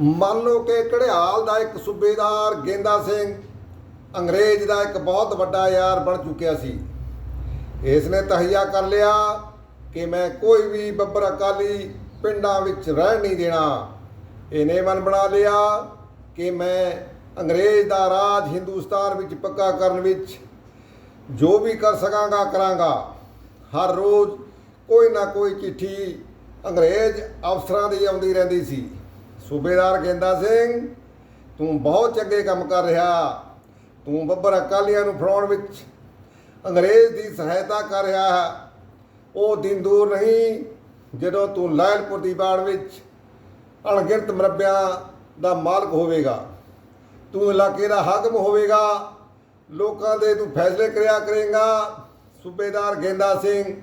ਮੰਨ ਲਓ ਕਿ ਘੜਿਆਲ ਦਾ ਇੱਕ ਸੂਬੇਦਾਰ ਗੇਂਦਾ ਸਿੰਘ ਅੰਗਰੇਜ਼ ਦਾ ਇੱਕ ਬਹੁਤ ਵੱਡਾ ਯਾਰ ਬਣ ਚੁੱਕਿਆ ਸੀ। ਇਸ ਨੇ ਤਹਈਆ ਕਰ ਲਿਆ ਕਿ ਮੈਂ ਕੋਈ ਵੀ ਬੱਬਰ ਅਕਾਲੀ ਪਿੰਡਾਂ ਵਿੱਚ ਰਹਿਣ ਨਹੀਂ ਦੇਣਾ। ਇਹਨੇ ਮਨ ਬਣਾ ਲਿਆ ਕਿ ਮੈਂ ਅੰਗਰੇਜ਼ ਦਾ ਰਾਜ ਹਿੰਦੁਸਤਾਨ ਵਿੱਚ ਪੱਕਾ ਕਰਨ ਵਿੱਚ ਜੋ ਵੀ ਕਰ ਸਕਾਂਗਾ, ਕਰਾਂਗਾ। ਹਰ ਰੋਜ਼ ਕੋਈ ਨਾ ਕੋਈ ਚਿੱਠੀ ਅੰਗਰੇਜ਼ ਅਫਸਰਾਂ ਦੀ ਆਉਂਦੀ ਰਹਿੰਦੀ ਸੀ। ਸੂਬੇਦਾਰ ਗੇਂਦਾ ਸਿੰਘ, ਤੂੰ ਬਹੁਤ ਚੰਗੇ ਕੰਮ ਕਰ ਰਿਹਾ। ਤੂੰ ਬੱਬਰ ਅਕਾਲੀਆਂ ਨੂੰ ਫੜਾਉਣ ਵਿੱਚ ਅੰਗਰੇਜ਼ ਦੀ ਸਹਾਇਤਾ ਕਰ ਰਿਹਾ ਹੈ। ਉਹ ਦਿਨ ਦੂਰ ਨਹੀਂ, ਜਦੋਂ ਤੂੰ ਲਾਇਲਪੁਰ ਦੀ ਬਾੜ ਵਿੱਚ ਅਣਗਿਣਤ ਮਰਬਿਆਂ ਦਾ ਮਾਲਕ ਹੋਵੇਗਾ। ਤੂੰ ਇਲਾਕੇ ਦਾ ਹਾਕਮ ਹੋਵੇਗਾ। ਲੋਕਾਂ ਦੇ ਤੂੰ ਫੈਸਲੇ ਕਰਿਆ ਕਰੇਗਾ। ਸੂਬੇਦਾਰ ਗੇਂਦਾ ਸਿੰਘ,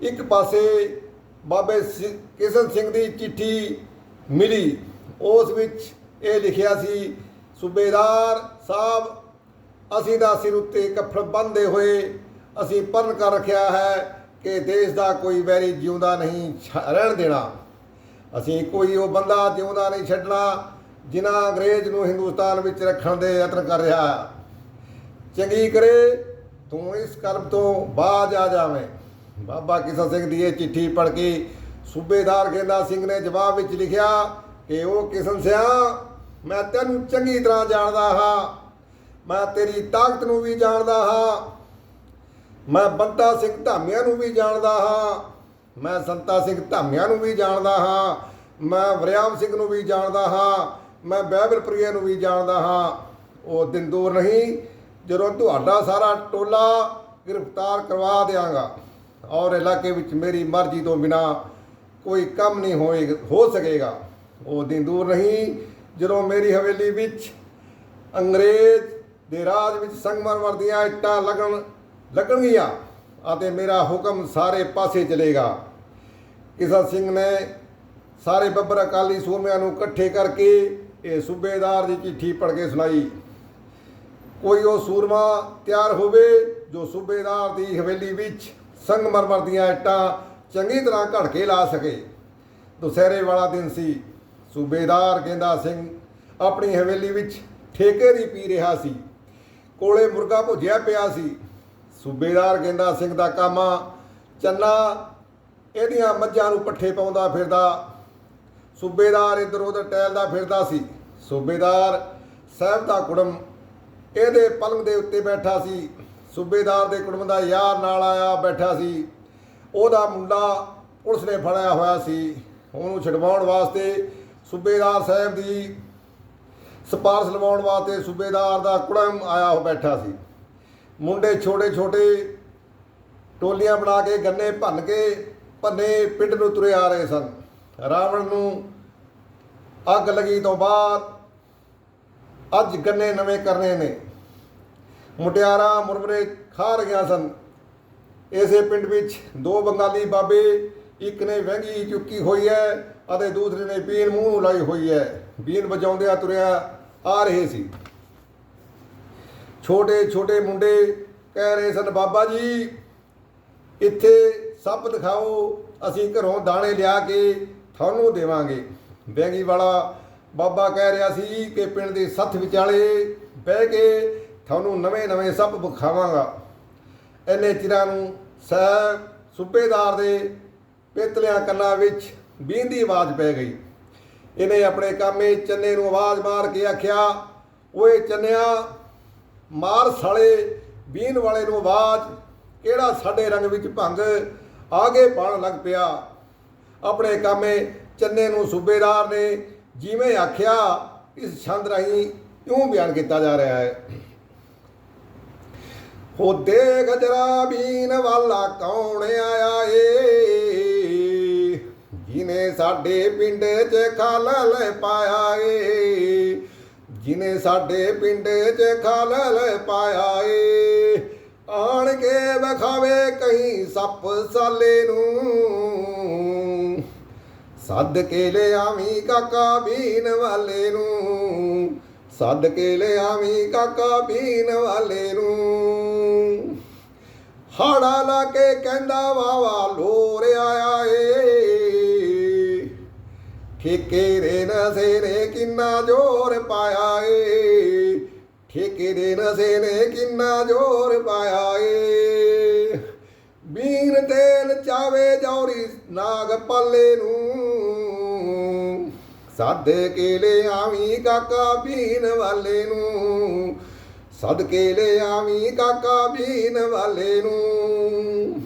ਇੱਕ ਪਾਸੇ ਬਾਬੇ ਸਿ- ਕਿਸ਼ਨ ਸਿੰਘ ਦੀ ਚਿੱਠੀ ਮਿਲੀ। ਉਸ ਵਿੱਚ ਇਹ ਲਿਖਿਆ ਸੀ, ਸੂਬੇਦਾਰ ਸਾਹਿਬ, ਅਸੀਂ ਦਾ ਸਿਰ ਉੱਤੇ ਕੱਫੜ ਬੰਨ੍ਹਦੇ ਹੋਏ ਅਸੀਂ ਪਰਨ ਕਰ ਰੱਖਿਆ ਹੈ ਕਿ ਦੇਸ਼ ਦਾ ਕੋਈ ਵੈਰੀ ਜਿਉਂਦਾ ਨਹੀਂ ਛ- ਰਹਿਣ ਦੇਣਾ। ਅਸੀਂ ਕੋਈ ਉਹ ਬੰਦਾ ਜਿਉਂਦਾ ਨਹੀਂ ਛੱਡਣਾ ਜਿਨ੍ਹਾਂ ਅੰਗਰੇਜ਼ ਨੂੰ ਹਿੰਦੁਸਤਾਨ ਵਿੱਚ ਰੱਖਣ ਦੇ ਯਤਨ ਕਰ ਰਿਹਾ ਹੈ। ਚੰਗੀ ਕਰੇ, ਤੂੰ ਇਸ ਕਰਮ ਤੋਂ ਬਾਜ ਆ ਜਾਵੇਂ। ਬਾਬਾ ਕਿਸ਼ਨ ਸਿੰਘ ਦੀ ਇਹ ਚਿੱਠੀ ਪੜ੍ਹ ਕੇ ਸੂਬੇਦਾਰ ਗੇਂਦਾ ਸਿੰਘ ਨੇ ਜਵਾਬ ਵਿੱਚ ਲਿਖਿਆ ਕਿ ਉਹ ਕਿਸਮ ਸਿਆ, ਮੈਂ ਤੈਨੂੰ ਚੰਗੀ ਤਰ੍ਹਾਂ ਜਾਣਦਾ ਹਾਂ। ਮੈਂ ਤੇਰੀ ਤਾਕਤ ਨੂੰ ਵੀ ਜਾਣਦਾ ਹਾਂ। ਮੈਂ ਬੰਤਾ ਸਿੰਘ ਧਾਮੀਆਂ ਨੂੰ ਵੀ ਜਾਣਦਾ ਹਾਂ। ਮੈਂ ਸੰਤਾ ਸਿੰਘ ਧਾਮੀਆਂ ਨੂੰ ਵੀ ਜਾਣਦਾ ਹਾਂ। ਮੈਂ ਵਰਿਆਮ ਸਿੰਘ ਨੂੰ ਵੀ ਜਾਣਦਾ ਹਾਂ। ਮੈਂ ਬੈਬਲ ਪ੍ਰਿਆ ਨੂੰ ਵੀ ਜਾਣਦਾ ਹਾਂ। ਉਹ ਦਿਨ ਦੂਰ ਨਹੀਂ, ਜਦੋਂ ਤੁਹਾਡਾ ਸਾਰਾ ਟੋਲਾ ਗ੍ਰਿਫਤਾਰ ਕਰਵਾ ਦਿਆਂਗਾ ਔਰ ਇਲਾਕੇ ਵਿੱਚ ਮੇਰੀ ਮਰਜ਼ੀ ਤੋਂ ਬਿਨਾ ਕੋਈ ਕੰਮ ਨਹੀਂ ਹੋਏ, ਹੋ ਸਕੇਗਾ। ਉਹ ਦਿਨ ਦੂਰ ਨਹੀਂ ਜਦੋਂ ਮੇਰੀ ਹਵੇਲੀ ਵਿੱਚ ਅੰਗਰੇਜ਼ ਦੇ ਰਾਜ ਵਿੱਚ ਸੰਗਮਰਮਰ ਦੀਆਂ ਇੱਟਾਂ ਲੱਗਣ, ਲੱਗਣਗੀਆਂ ਅਤੇ ਮੇਰਾ ਹੁਕਮ ਸਾਰੇ ਪਾਸੇ ਚਲੇਗਾ। ਕਿਸ਼ਨ ਸਿੰਘ ਨੇ ਸਾਰੇ ਬੱਬਰ ਅਕਾਲੀ ਸੂਰਮਿਆਂ ਨੂੰ ਇਕੱਠੇ ਕਰਕੇ ਇਹ ਸੂਬੇਦਾਰ ਦੀ ਚਿੱਠੀ ਪੜ੍ਹ ਕੇ ਸੁਣਾਈ। ਕੋਈ ਉਹ ਸੂਰਮਾ ਤਿਆਰ ਹੋਵੇ ਜੋ ਸੂਬੇਦਾਰ ਦੀ ਹਵੇਲੀ ਵਿੱਚ ਸੰਗਮਰਮਰ ਦੀਆਂ ਇੱਟਾਂ ਚੰਗੀ ਤਰ੍ਹਾਂ ਘੜ ਕੇ ਲਾ ਸਕੇ। ਦੁਸਹਿਰੇ ਵਾਲਾ ਦਿਨ ਸੀ। ਸੂਬੇਦਾਰ ਗੇਂਦਾ ਸਿੰਘ, ਆਪਣੀ ਹਵੇਲੀ ਵਿੱਚ ਠੇਕੇ ਦੀ ਪੀ ਰਿਹਾ ਸੀ। ਕੋਲੇ ਮੁਰਗਾ ਭੁੱਜਿਆ ਪਿਆ ਸੀ। ਸੂਬੇਦਾਰ ਕਹਿੰਦਾ, ਸਿੰਘ ਦਾ ਕੰਮ ਚੰਨਾ ਇਹਦੀਆਂ ਮੱਝਾਂ ਨੂੰ ਪੱਠੇ ਪਾਉਂਦਾ ਫਿਰਦਾ। ਸੂਬੇਦਾਰ ਇੱਧਰ ਉੱਧਰ ਟਹਿਲਦਾ ਫਿਰਦਾ ਸੀ। ਸੂਬੇਦਾਰ ਸਾਹਿਬ ਦਾ ਕੁੜਮ ਇਹਦੇ ਪਲੰਗ ਦੇ ਉੱਤੇ ਬੈਠਾ ਸੀ। ਸੂਬੇਦਾਰ ਦੇ ਕੁੜਮ ਦਾ ਯਾਰ ਨਾਲ ਆਇਆ ਬੈਠਾ ਸੀ। ਉਹਦਾ ਮੁੰਡਾ ਪੁਲਿਸ ਨੇ ਫੜਿਆ ਹੋਇਆ ਸੀ। ਉਹਨੂੰ ਛਡਵਾਉਣ ਵਾਸਤੇ ਸੂਬੇਦਾਰ ਸਾਹਿਬ ਦੀ ਸਪਾਰਸ਼ ਲਵਾਉਣ ਵਾਸਤੇ ਸੂਬੇਦਾਰ ਦਾ ਕੁੜਮ ਆਇਆ ਹੋ ਬੈਠਾ ਸੀ। ਮੁੰਡੇ ਛੋਟੇ ਛੋਟੇ ਟੋਲੀਆਂ ਬਣਾ ਕੇ, ਗੰਨੇ ਭੰਨ ਕੇ ਭੰਨੇ ਪਿੰਡ ਨੂੰ ਤੁਰੇ ਆ ਰਹੇ ਸਨ। ਰਾਵਣ ਨੂੰ ਅੱਗ ਲੱਗੀ ਤੋਂ ਬਾਅਦ ਅੱਜ ਗੰਨੇ ਨਵੇਂ ਕਰਨੇ ਨੇ। ਮੁਟਿਆਰਾਂ ਮੁਰਮਰੇ ਖਾ ਰਹੀਆਂ ਸਨ। ਇਸੇ ਪਿੰਡ ਵਿੱਚ ਦੋ ਬੰਗਾਲੀ ਬਾਬੇ, ਇੱਕ ਨੇ ਵਹਿੰਗੀ ਚੁੱਕੀ ਹੋਈ ਹੈ ਅਤੇ ਦੂਸਰੇ ਨੇ ਬੀਨ ਮੂੰਹ ਨੂੰ ਲਾਈ ਹੋਈ ਹੈ। ਬੀਨ ਵਜਾਉਂਦਿਆਂ ਤੁਰਿਆ ਆ ਰਹੇ ਸੀ। ਛੋਟੇ ਛੋਟੇ ਮੁੰਡੇ ਕਹਿ ਰਹੇ ਸਨ, ਬਾਬਾ ਜੀ, ਇੱਥੇ ਸੱਪ ਦਿਖਾਓ, ਅਸੀਂ ਘਰੋਂ ਦਾਣੇ ਲਿਆ ਕੇ ਤੁਹਾਨੂੰ ਦੇਵਾਂਗੇ। ਬੈਂਗੀ ਵਾਲਾ ਬਾਬਾ ਕਹਿ ਰਿਹਾ ਸੀ ਕਿ ਪਿੰਡ ਦੇ ਸੱਥ ਵਿਚਾਲੇ ਬਹਿ ਕੇ ਤੁਹਾਨੂੰ ਨਵੇਂ ਨਵੇਂ ਸੱਪ ਵਿਖਾਵਾਂਗਾ। ਇੰਨੇ ਚਿਰਾਂ ਨੂੰ ਸਾਹਿਬ ਸੂਬੇਦਾਰ ਦੇ ਪੇਤਲਿਆਂ ਕੰਨਾਂ ਵਿੱਚ ਬੀਨ ਦੀ ਆਵਾਜ਼ ਪੈ ਗਈ। ਇਹਨੇ ਆਪਣੇ ਕਾਮੇ ਚੰਨੇ ਨੂੰ ਆਵਾਜ਼ ਮਾਰ ਕੇ ਆਖਿਆ, ਓਏ ਚੰਨਿਆ, ਮਾਰ ਸਾਲੇ, ਬੀਨ ਵਾਲੇ ਨੂੰ ਆਵਾਜ਼, ਕਿਹੜਾ ਸਾਡੇ ਰੰਗ ਵਿੱਚ ਭੰਗ, ਆਗੇ ਪਾਣ ਲੱਗ ਪਿਆ। ਆਪਣੇ ਕਾਮੇ ਚੰਨੇ ਨੂੰ ਸੂਬੇਦਾਰ ਨੇ ਜਿਵੇਂ ਆਖਿਆ, ਇਸ ਛੰਦ ਰਾਹੀਂ ਇਉਂ ਬਿਆਨ ਕੀਤਾ ਜਾ ਰਿਹਾ ਹੈ। ਹੋ ਗਜਰਾ ਬੀਨ ਵਾਲਾ ਕੌਣ ਆਇਆ ਏ? ਜਿਨੇ ਸਾਡੇ ਪਿੰਡ 'ਚ ਖਾਲਲ ਪਾਇਆ ਏ? ਜਿਨੇ ਸਾਡੇ ਪਿੰਡ 'ਚ ਖਾਲਲ ਪਾਇਆ ਏ? ਆਣ ਕੇ ਵਿਖਾਵੇ ਕਹੀਂ ਸੱਪ ਸਾਲੇ ਨੂੰ। ਸੱਦ ਕੇ ਲਿਆਵੀਂ ਕਾਕਾ ਬੀਨ ਵਾਲੇ ਨੂੰ। ਸੱਦ ਕੇ ਲਿਆਵੀਂ ਕਾਕਾ ਬੀਨ ਵਾਲੇ ਨੂੰ। ਹਾੜਾ ਲਾ ਕੇ ਕਹਿੰਦਾ ਵਾਵਾ ਲੋਰ ਆਇਆ ਏ। ਠੇਕੇ ਦੇ ਨਸ਼ੇ ਨੇ ਕਿੰਨਾ ਜ਼ੋਰ ਪਾਇਆ ਏ। ਠੇਕੇ ਦੇ ਨਸ਼ੇ ਨੇ ਕਿੰਨਾ ਜ਼ੋਰ ਪਾਇਆ ਏ। ਬੀਨ ਤੇਲ ਚਾਵੇ ਜੌਰੀ ਨਾਗ ਪਾਲੇ ਨੂੰ। ਸਾਦੇ ਕੇ ਲੈ ਆਵੀਂ ਕਾਕਾ ਬੀਨ ਵਾਲੇ ਨੂੰ। ਸਦਕੇ ਲੈ ਆਵੀਂ ਕਾਕਾ ਬੀਨ ਵਾਲੇ ਨੂੰ।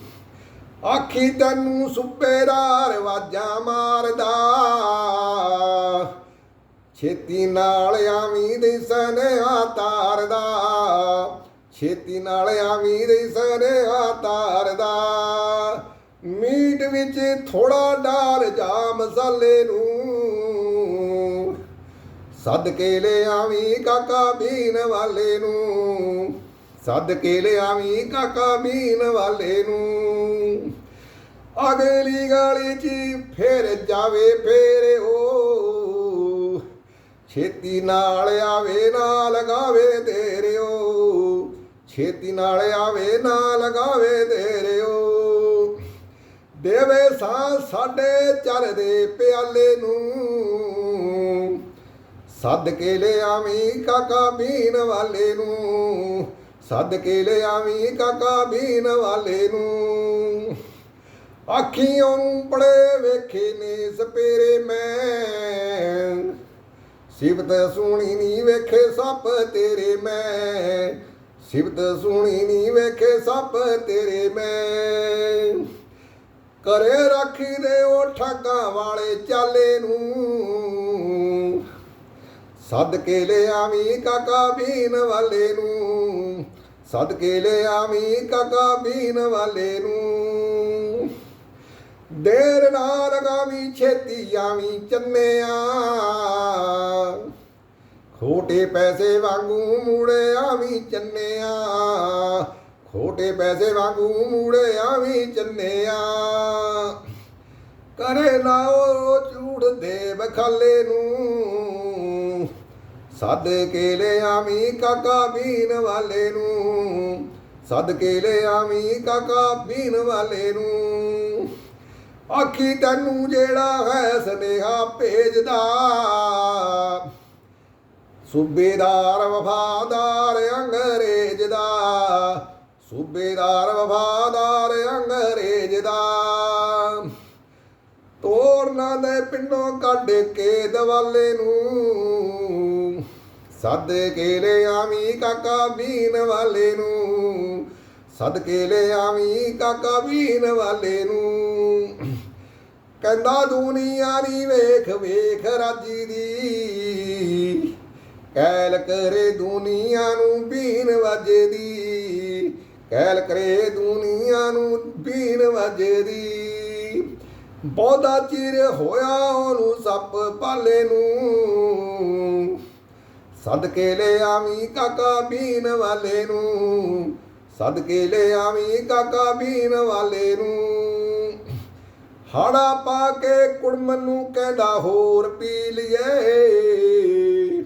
ਆਖੀ ਤੈਨੂੰ ਸੁੱਪੇਦਾਰ ਵਾਜਾਂ ਮਾਰਦਾ। ਛੇਤੀ ਨਾਲ ਆਵੀਂ ਦੇ ਸਨੇਹਾ ਤਾਰਦਾ। ਛੇਤੀ ਨਾਲ ਆਵੀਂ ਦੇ ਸਨੇਹਾ ਤਾਰਦਾ। ਮੀਟ ਵਿੱਚ ਥੋੜਾ ਡਾਲ ਜਾ ਮਸਾਲੇ ਨੂੰ। ਸਦਕੇ ਲੈ ਆਵੀਂ ਕਾਕਾ ਬੀਨ ਵਾਲੇ ਨੂੰ। ਸੱਦ ਕੇ ਲਿਆਵੀਂ ਕਾਕਾ ਬੀਨ ਵਾਲੇ ਨੂੰ। ਅਗਲੀ ਗਲੀ 'ਚ ਫੇਰ ਜਾਵੇ ਫੇਰ ਉਹ ਛੇਤੀ ਨਾਲ ਆਵੇ ਨਾ ਲਗਾਵੇ ਤੇਰਿਓ ਛੇਤੀ ਨਾਲ ਆਵੇ ਨਾ ਲਗਾਵੇ ਤੇਰਿਓ ਦੇਵੇ ਸਾਂ ਸਾਡੇ ਚਰਦੇ ਪਿਆਲੇ ਨੂੰ। ਸੱਦ ਕੇ ਲਿਆਵੀਂ ਕਾਕਾ ਬੀਨ ਵਾਲੇ ਨੂੰ, ਸੱਦ ਕੇ ਲਿਆਵੀਂ ਕਾਕਾ ਬੀਨ ਵਾਲੇ ਨੂੰ। ਅੱਖੀਆਂ ਨੂੰ ਵੇਖੇ ਨੇ ਸਪੇਰੇ ਮੈਂ ਸਿਵਤ ਸੁਣੀ ਨੀ ਵੇਖੇ ਸੱਪ ਤੇਰੇ ਮੈਂ। ਸਿਵਤ ਸੁਣੀ ਨੀ ਵੇਖੇ ਸੱਪ ਤੇਰੇ ਮੈਂ। ਕਰੇ ਰੱਖੀ ਦੇ ਉਹ ਠੱਗਾਂ ਵਾਲੇ ਚਾਲੇ ਨੂੰ। ਸੱਦ ਕੇ ਲੈ ਕਾਕਾ ਬੀਨ ਵਾਲੇ ਨੂੰ। ਸੱਦ ਕੇ ਲੈ ਕਾਕਾ ਬੀਨ ਵਾਲੇ ਨੂੰ। ਦੇਰ ਨਾ ਲਗਾਵੀਂ, ਛੇਤੀ ਆਵੀਂ ਚੰਨਿਆ। ਖੋਟੇ ਪੈਸੇ ਵਾਂਗੂ ਮੂੜੇ ਆਵੀਂ ਚੰਨਿਆ। ਖੋਟੇ ਪੈਸੇ ਵਾਂਗੂ ਮੂੜੇ ਆਵੀਂ ਚੰਨਿਆ। ਕਰੇ ਨਾ ਉਹ ਝੂਠ ਦੇ ਬਖਾਲੇ ਨੂੰ। ਸਦ ਕੇ ਲੈ ਆਵੀਂ ਕਾਕਾ ਬੀਨ ਵਾਲੇ ਨੂੰ। ਸਦ ਕੇ ਲੈ ਆਵੀਂ ਕਾਕਾ ਬੀਨ ਵਾਲੇ ਨੂੰ। ਆਖੀ ਤੈਨੂੰ ਜਿਹੜਾ ਹੈ ਸਨੇਹਾ ਭੇਜਦਾ। ਸੂਬੇਦਾਰ ਵਫਾਦਾਰ ਅੰਗਰੇਜ਼ ਦਾ। ਸੂਬੇਦਾਰ ਵਫਾਦਾਰ ਅੰਗਰੇਜ਼ ਦਾ। ਤੋਰਨਾ ਦੇ ਪਿੰਡੋਂ ਕੱਢ ਕੇ ਦਵਾਲੇ ਨੂੰ। ਸੱਦ ਕੇ ਲੈ ਆਵੀਂ ਕਾਕਾ ਬੀਨ ਵਾਲੇ ਨੂੰ। ਸੱਦ ਕੇ ਲੈ ਆਵੀਂ ਕਾਕਾ ਬੀਨ ਵਾਲੇ ਨੂੰ। ਕਹਿੰਦਾ, ਦੁਨੀਆ ਨੀ ਵੇਖ ਵੇਖ ਰਾਜੀ ਦੀ। ਕੈਲ ਕਰੇ ਦੁਨੀਆ ਨੂੰ ਬੀਨ ਵੱਜਦੀ ਕੈਲ ਕਰੇ ਦੁਨੀਆ ਨੂੰ ਬੀਨ ਵੱਜਦੀ ਬਹੁਤਾ ਚਿਰ ਹੋਇਆ ਉਹਨੂੰ ਸੱਪ ਪਾਲੇ ਨੂੰ। ਸਦਕੇ ਲੈ ਆਵੀਂ ਕਾਕਾ ਬੀਨ ਵਾਲੇ ਨੂੰ ਸਦਕੇ ਲੈ ਆਵੀਂ ਕਾਕਾ ਬੀਨ ਵਾਲੇ ਨੂੰ। ਹਾੜਾ ਪਾ ਕੇ ਕੁੜਮ ਨੂੰ ਕਹਿੰਦਾ, ਹੋਰ ਪੀ ਲਈਏ।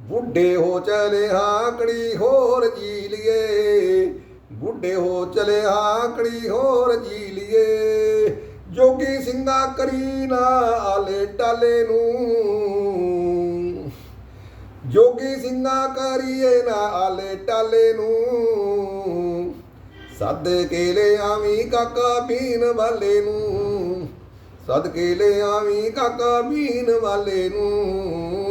ਬੁੱਢੇ ਹੋ ਚਲੇ ਹਾਕੜੀ ਹੋਰ ਜੀ ਲਈਏ। ਬੁੱਢੇ ਹੋ ਚਲੇ ਹਾਕੜੀ ਹੋਰ ਜੀ ਲਈਏ। ਜੋਗੀ ਸਿੰਘਾ ਕਰੀ ਨਾ ਆਲੇ ਟਾਲੇ ਨੂੰ। ਜੋਗੀ ਸਿੰਘਾ ਕਰੀਏ ਨਾ ਆਲੇ ਟਾਲੇ ਨੂੰ। ਸੱਦ ਕੇ ਲੈ ਕਾਕਾ ਪੀਣ ਵਾਲੇ ਨੂੰ। ਸੱਦ ਕੇ ਲੈ ਆਵੀਂ ਕਾਕਾ ਪੀਣ ਵਾਲੇ ਨੂੰ।